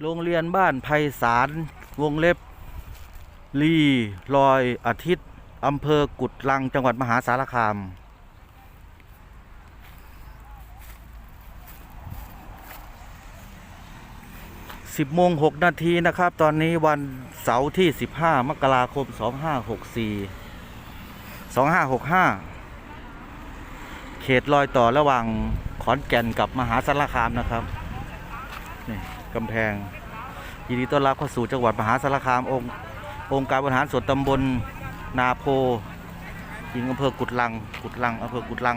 โรงเรียนบ้านไพศาลวงเล็บ ลีลอยอาทิตย์อำเภอกุดลังจังหวัดมหาสารคาม สิบโมงหกนาทีนะครับ ตอนนี้วันเสาร์ที่สิบห้ามกราคมสองห้าหกสี่สองห้าหกห้าเขตรอยต่อระหว่างขอนแก่นกับมหาสารคามนะครับนี่ กำแพง ยินดีต้อนรับเข้าสู่จังหวัดมหาสารคามองค์องค์การบริหารส่วนตำบลนาโพยิงอำเภอกุดลัง กุดลังอำเภอกุดลัง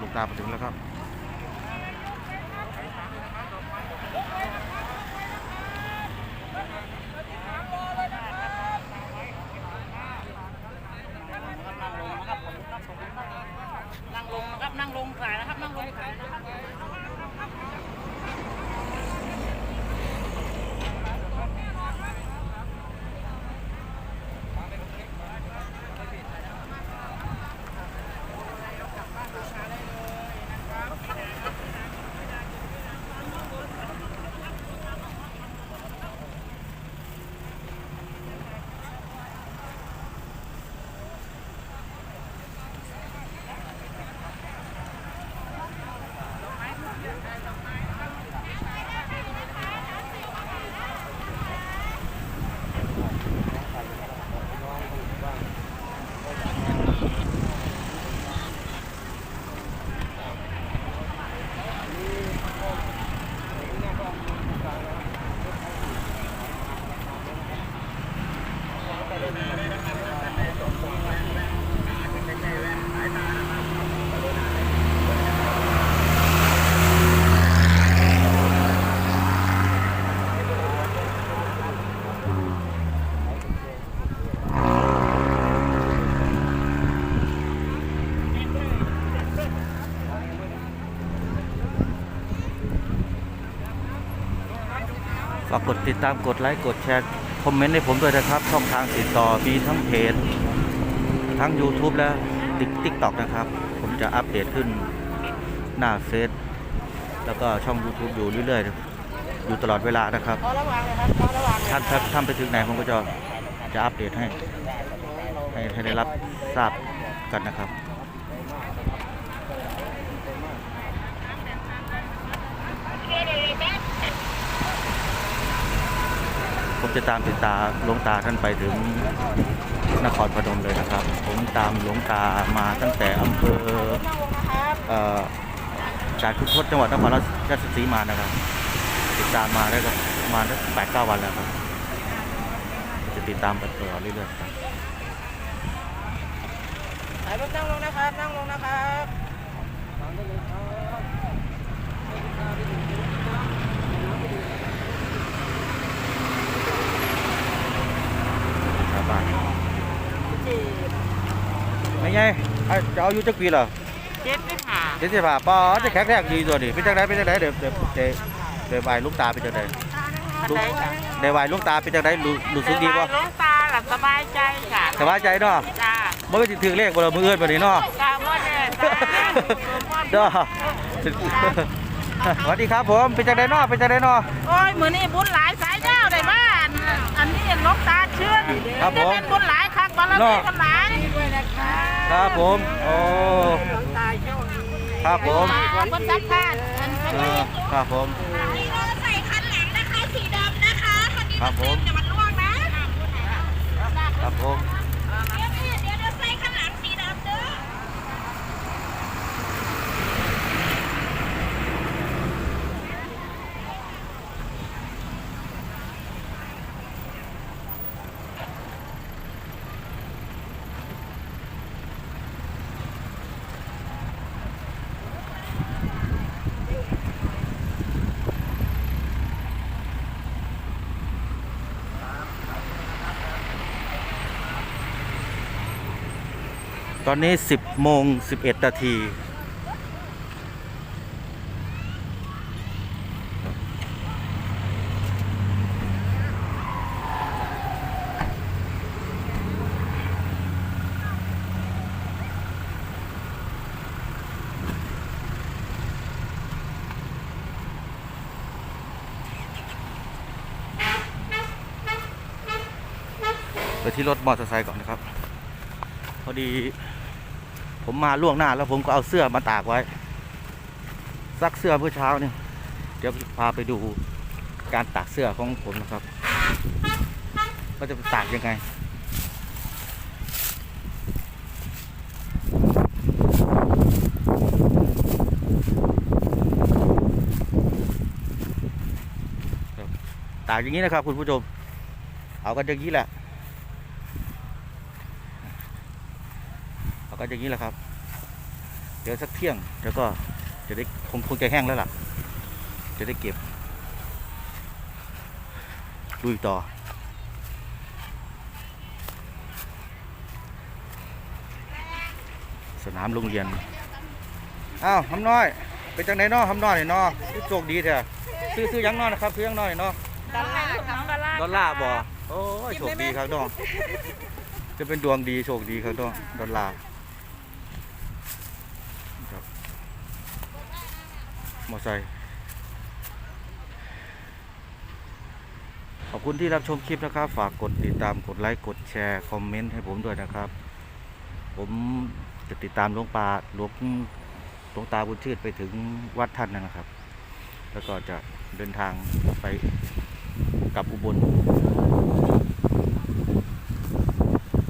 ลูกตามาถึงแล้วครับ นั่งลงนะครับ นั่งลงขายนะครับ นั่งลงขายนะครับ ฝา กดติดตามกดไลค์กดแชร์คอมเมนต์ให้ผมด้วยนะครับ ช่องทางติดต่อมีทั้งเพจทั้ง YouTube และติ๊กต็อกนะครับ ผมจะอัปเดตขึ้นหน้าเฟซแล้วก็ช่อง YouTube อยู่เรื่อยๆ อยู่ตลอดเวลานะครับท่านถ้าท่านไปถึงไหนผมก็จะจะอัปเดตให้ให้ให้ได้รับทราบกันนะครับ ผมจะตามติดตาหลวงตาท่านไปถึงนครพนมเลยนะครับ ผมตามหลวงตามาตั้งแต่อำเภอเจากคุทศจังหวัดนครราชสีมานะครับ ติดตามมาได้ก็ประมาณแปดเก้าวันแล้วครับ จะติดตามกันต่อเรื่อยๆครับสายรถนั่งลงนะครับ นั่งลงนะครับ ชาวบ้าน ไม่ไงไอ้จะเอาอยู่จักปีเหรอเจ็ดสิบห้าเจ็ดสิบห้าปอจะแข็งแรงดีตัวนี่เป็นจังไดเป็นจังไดเดี๋ยวเดี๋ยวเดี๋ยวเดี๋ยวไหวลูกตาเป็นจังไดอันไหนจ้ะเดี๋ยวไหวลูกตาเป็นจังไดรู้รู้สึกดีป่ะหลวงตาหลับสบายใจจ้ะสบายใจเนาะจ้าบ่ไปถึงเลขบ่ล่ะมื้ออื่นบ่นี้เนาะจ้าพ่อเด็ดเด้อสวัสดีครับผมเป็นจังไดเนาะเป็นจังไดเนาะโอ้ยมือนี้บุญหลายสายเจ้าได้บ้านอันนี้หลวงตาเชื่อนครับผมนี่เป็นบุญหลายครั้งบารมีบุญหลายด้วยนะ คะครับผม โอ้หลวงตาโชคดีครับผมบนสักท่านอันเออครับผมนี่เราใส่คันหลังนะคะสีดำนะคะคันนี้ครับผมจะมันล่วงนะ ครับผม ตอนนี้ 10โมง11นาทีไปที่รถมอเตอร์ไซค์ก่อนนะครับ พอดี ผมมาล่วงหน้าแล้วผมก็เอาเสื้อมาตากไว้ ซักเสื้อเมื่อเช้าเนี่ยเดี๋ยวพาไปดูการตากเสื้อของผมนะครับว่าจะตากยังไงตากอย่างนี้นะครับคุณผู้ชม เอากันอย่างนี้แหละ เอา กันอย่างนี้แหละครับ เดี๋ยวสักเที่ยงเดี๋ยวก็จะได้คงคงจะแห้งแล้วล่ะ จะได้เก็บลุยต่อ สนามโรงเรียน อ้าวทำน้อย เป็นจังไหนน้อทำน้อยเนาะคือโชคดีเถอะซื้อซื้อหยังน้อยนะครับ ซื้อหยังน้อยเนาะดอลลาร์ครับดอลลาร์ดอลลาร์บ่โอ้ยโชคดีครับน้องจะเป็นดวงดีโชคดีครับน้องดอลลาร์ครับ มอไซค์ขอบคุณที่รับชมคลิปนะครับ ฝากกดติดตามกดไลค์กดแชร์คอมเมนต์ให้ผมด้วยนะครับ ผมจะติดตามหลวงปาหลวงหลวงตาบุญชื่นไปถึงวัดท่านนะครับ แล้วก็จะเดินทางไปกลับอุบล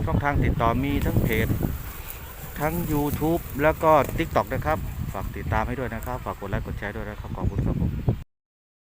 ช่องทางติดต่อมีทั้งเพจทั้ง YouTube แล้วก็ TikTok นะครับ ฝากติดตามให้ด้วยนะครับ ฝากกดไลค์กดแชร์ด้วยนะครับขอบคุณครับ